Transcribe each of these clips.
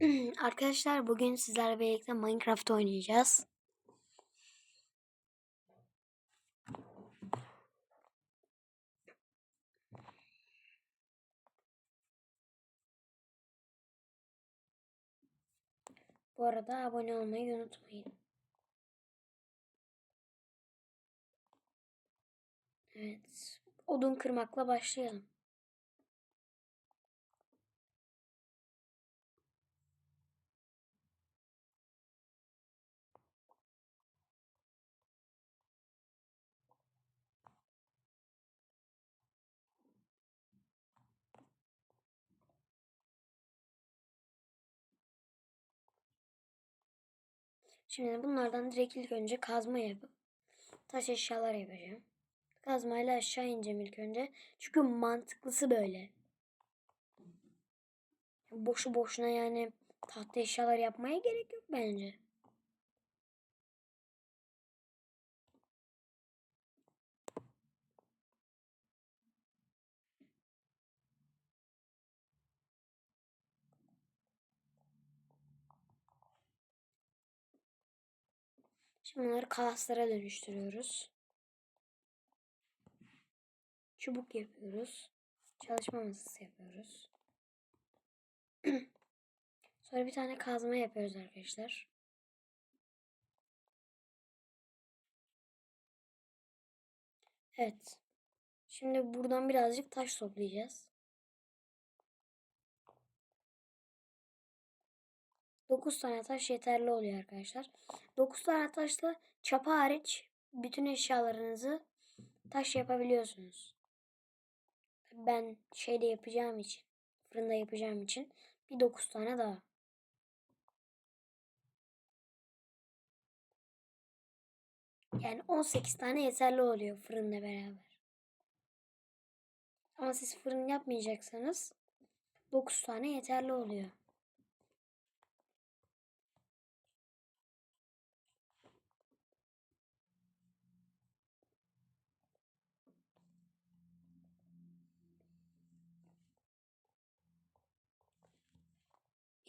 Arkadaşlar bugün sizlerle birlikte Minecraft oynayacağız. Bu arada abone olmayı unutmayın. Evet. Odun kırmakla başlayalım. Şimdi bunlardan direkt ilk önce kazma yapıp taş eşyalar yapacağım. Kazmayla aşağı ineceğim ilk önce. Çünkü mantıklısı böyle. Boşu boşuna yani tahta eşyalar yapmaya gerek yok bence. Şimdi bunları kalaslara dönüştürüyoruz. Çubuk yapıyoruz. Çalışma masası yapıyoruz. Sonra bir tane kazma yapıyoruz arkadaşlar. Evet. Şimdi buradan birazcık taş toplayacağız. 9 tane taş yeterli oluyor arkadaşlar. 9 tane taşla çapa hariç bütün eşyalarınızı taş yapabiliyorsunuz. Ben şeyde yapacağım için, fırında yapacağım için bir 9 tane daha. Yani 18 tane yeterli oluyor fırınla beraber. Ama siz fırın yapmayacaksanız 9 tane yeterli oluyor.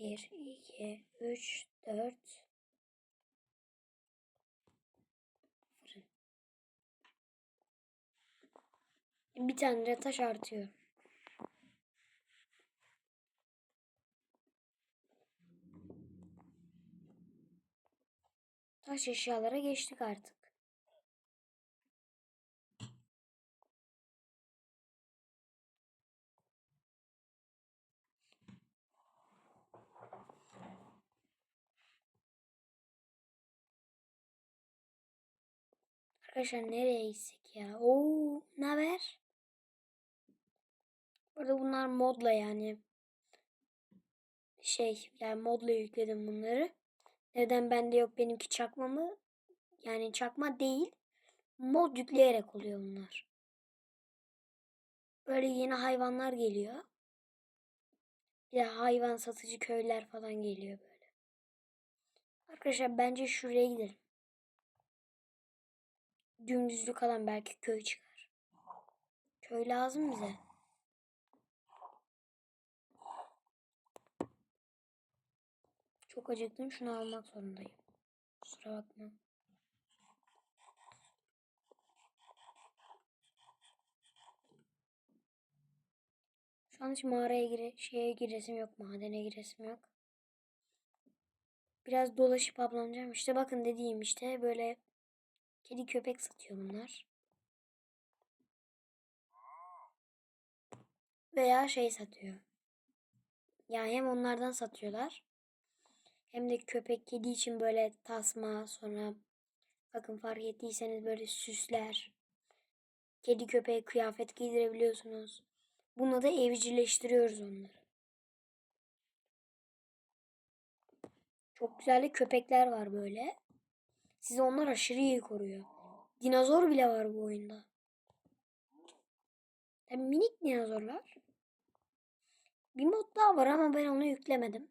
Bir, iki, üç, dört. Fırın. Bir tane taş artıyor. Taş eşyalara geçtik artık. Arkadaşlar nereye gitsek ya? Oo, ne haber? Burada bunlar modla yani. Şey yani modla yükledim bunları. Neden bende yok benimki çakma mı? Yani çakma değil. Mod yükleyerek oluyor bunlar. Böyle yeni hayvanlar geliyor. Bir de hayvan satıcı köyler falan geliyor böyle. Arkadaşlar bence şuraya gidelim. Dümdüzlük alan belki köy çıkar. Köy lazım bize. Çok acıktım. Şunu almak zorundayım. Kusura bakma. Şu an hiç mağaraya gire, şeye giresim yok. Madene giresim yok. Biraz dolaşıp ablanacağım. İşte bakın dediğim işte böyle kedi köpek satıyor bunlar. Veya şey satıyor. Yani hem onlardan satıyorlar. Hem de köpek kedi için böyle tasma sonra bakın fark ettiyseniz böyle süsler. Kedi köpeğe kıyafet giydirebiliyorsunuz. Buna da evcilleştiriyoruz onları. Çok güzel de köpekler var böyle. Sizi onlar aşırı iyi koruyor. Dinozor bile var bu oyunda. Tabii minik dinozorlar. Bir mod daha var ama ben onu yüklemedim.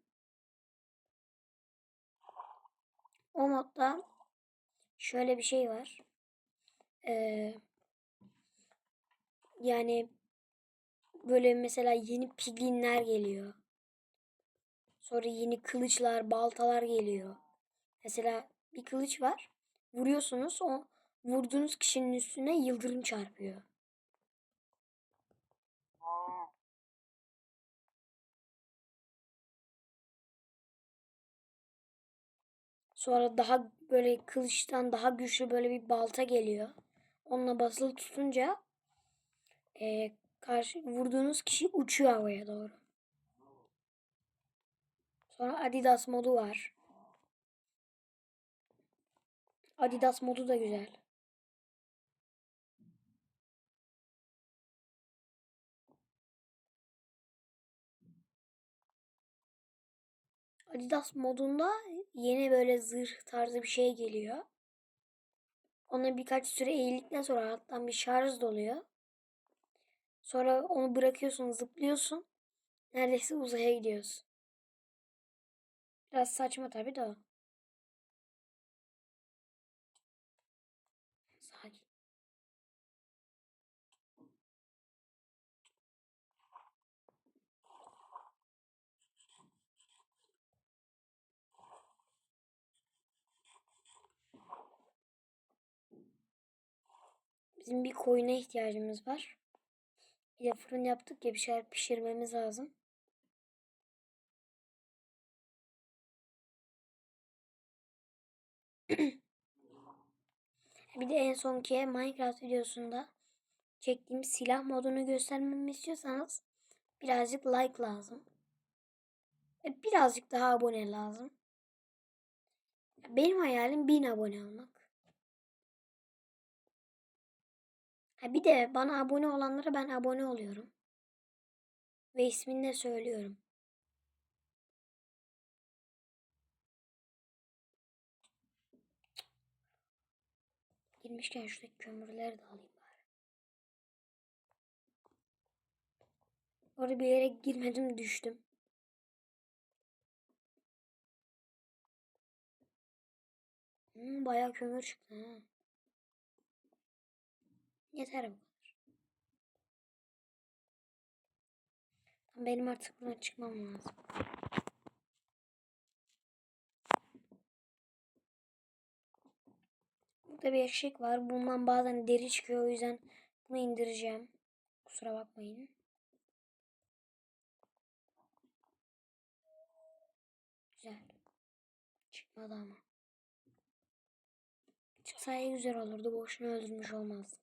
O modda şöyle bir şey var. Ee, yani böyle mesela yeni piglinler geliyor. Sonra yeni kılıçlar, baltalar geliyor. Mesela bir kılıç var. Vuruyorsunuz o vurduğunuz kişinin üstüne yıldırım çarpıyor. Sonra daha böyle kılıçtan daha güçlü böyle bir balta geliyor. Onunla basılı tutunca e, karşı vurduğunuz kişi uçuyor havaya doğru. Sonra Adidas modu var. Adidas modu da güzel. Adidas modunda yeni böyle zırh tarzı bir şey geliyor. Ona birkaç süre eğildikten sonra alttan bir şarj doluyor. Sonra onu bırakıyorsun, zıplıyorsun. Neredeyse uzaya gidiyorsun. Biraz saçma tabii de o. Bizim bir koyuna ihtiyacımız var. Bir de fırın yaptık ya bir şeyler pişirmemiz lazım. bir de en sonki Minecraft videosunda çektiğim silah modunu göstermemi istiyorsanız birazcık like lazım. Ve birazcık daha abone lazım. Benim hayalim 1000 abone olmak. Ha bir de bana abone olanlara ben abone oluyorum. Ve ismini de söylüyorum. Girmişken şuradaki kömürleri de alayım bari. Orada bir yere girmedim düştüm. Hmm, bayağı kömür çıktı ha. Yeter bu kadar. Benim artık buradan çıkmam lazım. Burada bir eşek var. Bundan bazen deri çıkıyor. O yüzden bunu indireceğim. Kusura bakmayın. Güzel. Çıkmadı ama. Çıksaydı güzel olurdu. Boşuna öldürmüş olmazdık.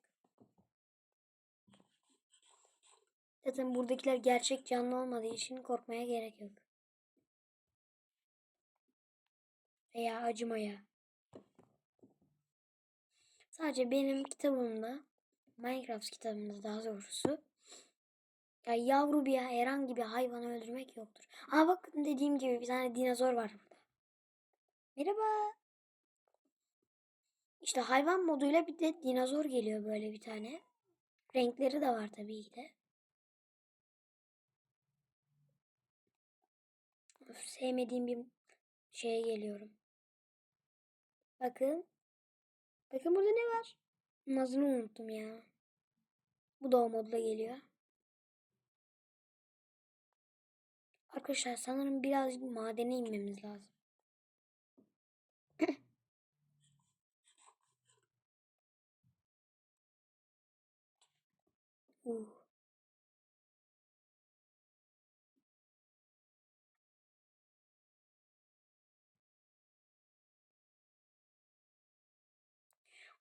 Zaten buradakiler gerçek canlı olmadığı için korkmaya gerek yok. Veya acımaya. Sadece benim kitabımda, Minecraft kitabımda daha doğrusu, ya yavru bir herhangi bir hayvanı öldürmek yoktur. Aa bakın dediğim gibi bir tane dinozor var burada. Merhaba. İşte hayvan moduyla bir de dinozor geliyor böyle bir tane. Renkleri de var tabii ki de. Sevmediğim bir şeye geliyorum. Bakın. Bakın burada ne var? Nazını unuttum ya. Bu da o modla geliyor. Arkadaşlar sanırım birazcık madene inmemiz lazım.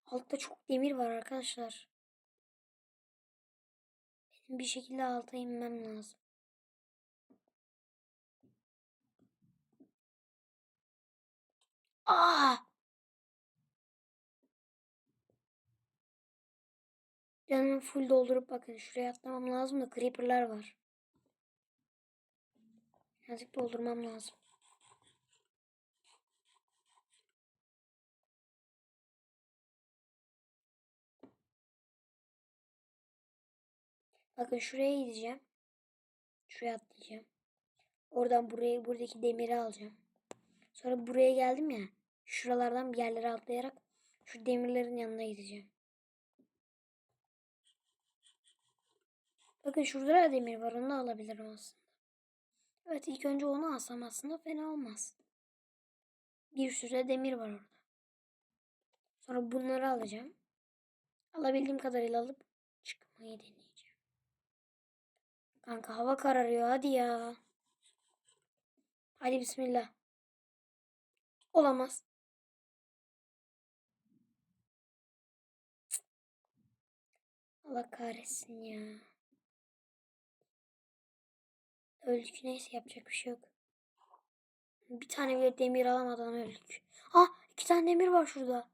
Altta çok demir var arkadaşlar. Benim bir şekilde alta inmem lazım. Aa! Canımı full doldurup bakın şuraya atlamam lazım da creeper'lar var. Birazcık doldurmam lazım. Bakın şuraya gideceğim. Şuraya atlayacağım. Oradan buraya buradaki demiri alacağım. Sonra buraya geldim ya. Şuralardan bir yerlere atlayarak şu demirlerin yanına gideceğim. Bakın şurada da demir var. Onu da alabilirim aslında. Evet ilk önce onu alsam aslında fena olmaz. Bir sürü demir var orada. Sonra bunları alacağım. Alabildiğim kadarıyla alıp çıkmayı deneyeceğim. Kanka hava kararıyor hadi ya. Hadi bismillah. Olamaz. Allah kahretsin ya. Öldük neyse yapacak bir şey yok. Bir tane bile demir alamadan öldük. Ah iki tane demir var şurada.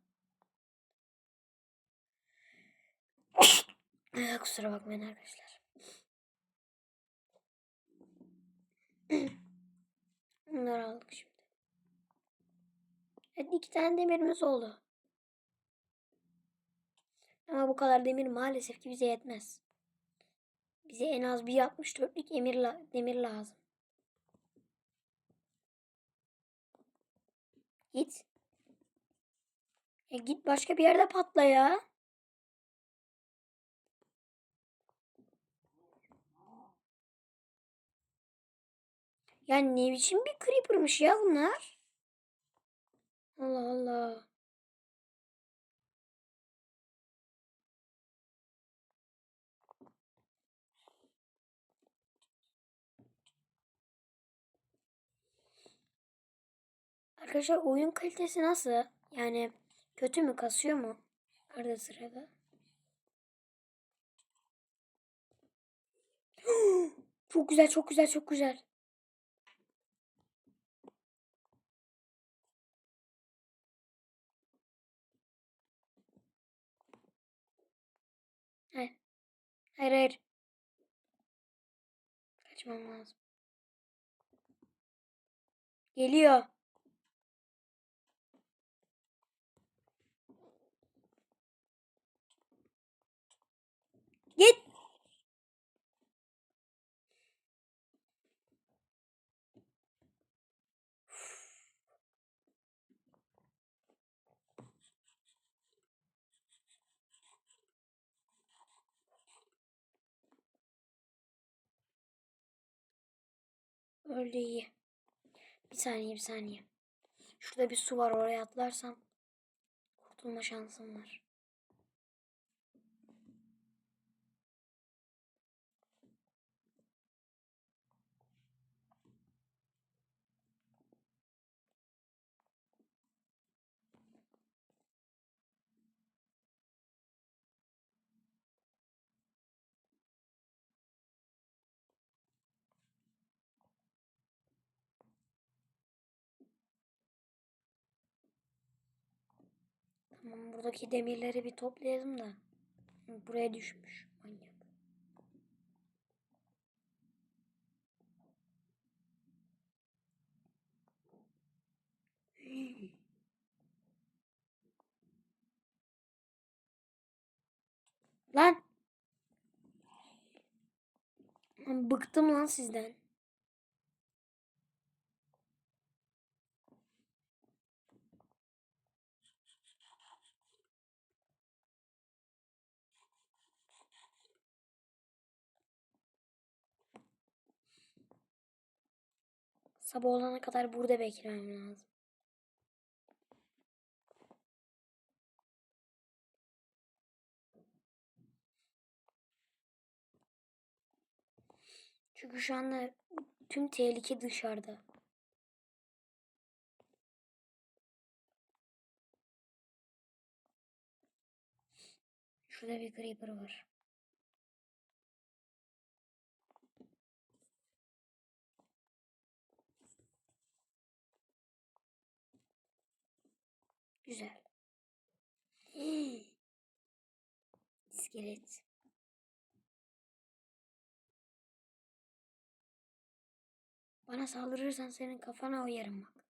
Kusura bakmayın arkadaşlar. Bunları aldık şimdi. Evet iki tane demirimiz oldu. Ama bu kadar demir maalesef ki bize yetmez. Bize en az bir 64'lük emir la demir lazım. Git. Ya git başka bir yerde patla ya. Ya ne biçim bir creeper'mış ya bunlar? Allah Allah. Arkadaşlar oyun kalitesi nasıl? Yani kötü mü kasıyor mu? Arada sırada. çok güzel çok güzel çok güzel. Hayır hayır. Kaçmam lazım. Geliyor. Git. Öldü iyi. Bir saniye bir saniye. Şurada bir su var oraya atlarsam kurtulma şansım var. Tamam buradaki demirleri bir toplayalım da. Buraya düşmüş manyak. Lan Bıktım lan sizden. Sabah olana kadar burada beklemem lazım. Çünkü şu anda tüm tehlike dışarıda. Şurada bir creeper var. Güzel. İskelet. Bana saldırırsan senin kafana uyarım bak.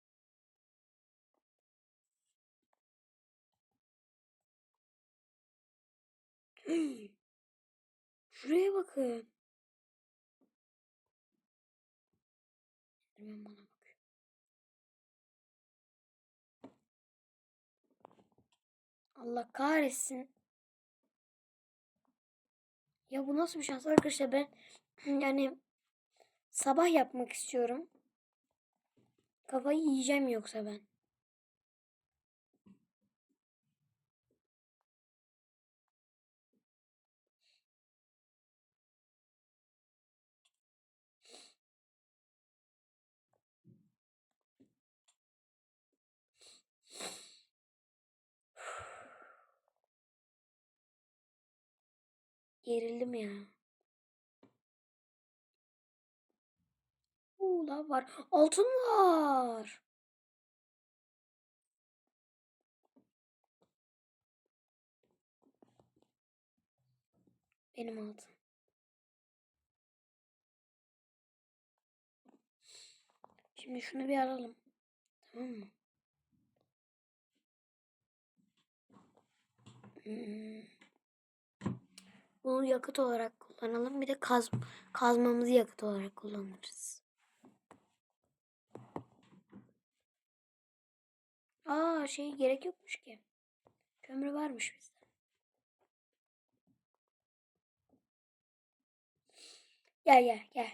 Şuraya bakın. Bana Allah kahretsin. Ya bu nasıl bir şans arkadaşlar ben yani Sabah yapmak istiyorum. Kafayı yiyeceğim yoksa ben. Gerildim ya. Oo, var. Altın var. Benim altın. Şimdi şunu bir alalım. Tamam mı? Hmm. Bunu yakıt olarak kullanalım. Bir de kaz kazmamızı yakıt olarak kullanırız. Aa şey gerek yokmuş ki. Kömür varmış bizde. Gel gel gel.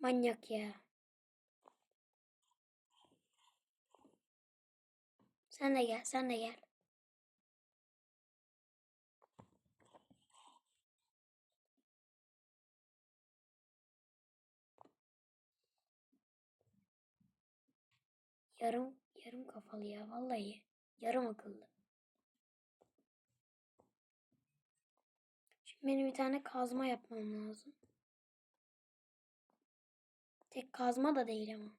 Manyak ya. Sen de gel, sen de gel. Yarım yarım kafalı ya vallahi. Yarım akıllı. Şimdi benim bir tane kazma yapmam lazım. Tek kazma da değil ama.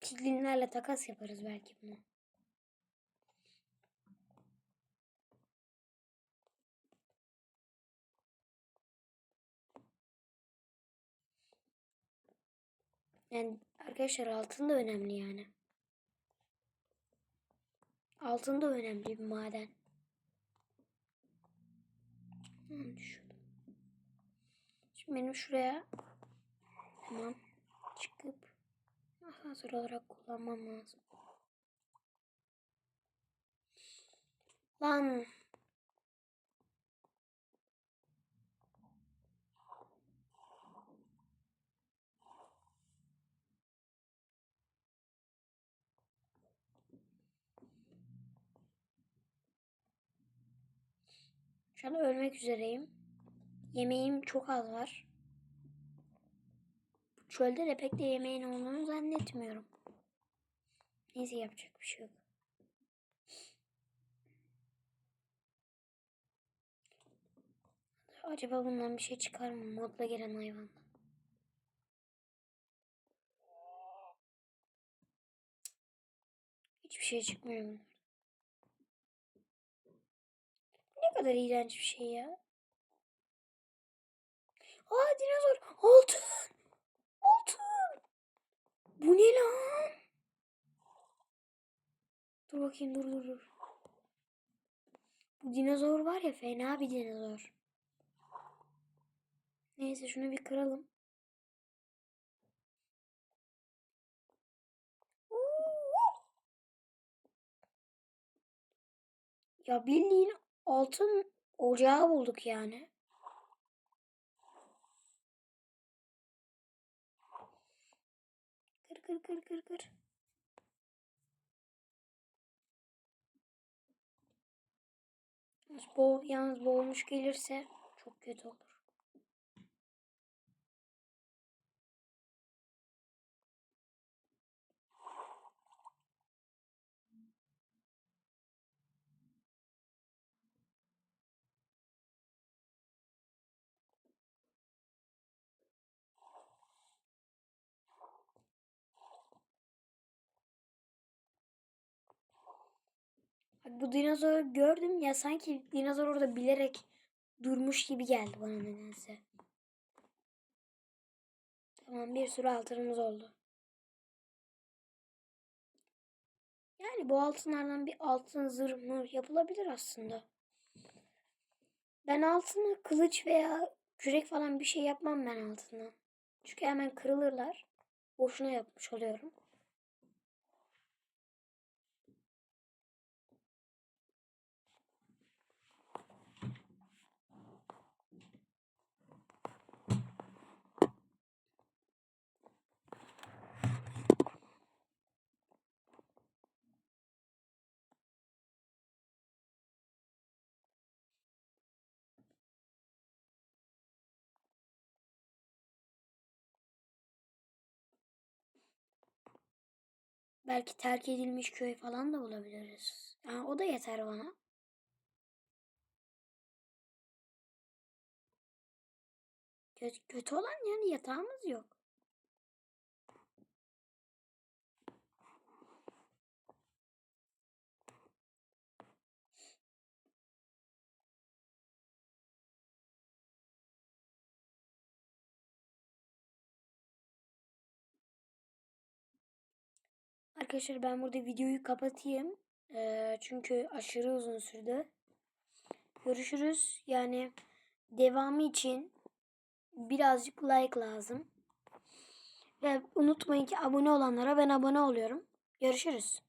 Piglinlerle takas yaparız belki bunu. Yani arkadaşlar altın da önemli yani. Altın da önemli bir maden. Şimdi benim şuraya hemen çıkıp asansör olarak kullanmam lazım. Lan Şu an ölmek üzereyim. Yemeğim çok az var. Çölde de pek de yemeğin olduğunu zannetmiyorum. Neyse yapacak bir şey yok. Acaba bundan bir şey çıkar mı? Modla gelen hayvandan. Hiçbir şey çıkmıyor kadar iğrenç bir şey ya. Aa dinozor. Altın. Altın. Bu ne lan? Dur bakayım dur dur dur. Bu dinozor var ya fena bir dinozor. Neyse şunu bir kıralım. Ya bildiğin altın ocağı bulduk yani. Kır kır kır kır kır. Yalnız, yalnız boğulmuş gelirse çok kötü olur. Bu dinozoru gördüm ya sanki dinozor orada bilerek durmuş gibi geldi bana nedense. Tamam bir sürü altınımız oldu. Yani bu altınlardan bir altın zırh yapılabilir aslında. Ben altını kılıç veya kürek falan bir şey yapmam ben altından. Çünkü hemen kırılırlar. Boşuna yapmış oluyorum. Belki terk edilmiş köy falan da bulabiliriz. Ha, o da yeter bana. Kötü, kötü olan yani yatağımız yok. Arkadaşlar ben burada videoyu kapatayım. Ee, çünkü aşırı uzun sürdü. Görüşürüz. Yani devamı için birazcık like lazım. Ve unutmayın ki abone olanlara ben abone oluyorum. Görüşürüz.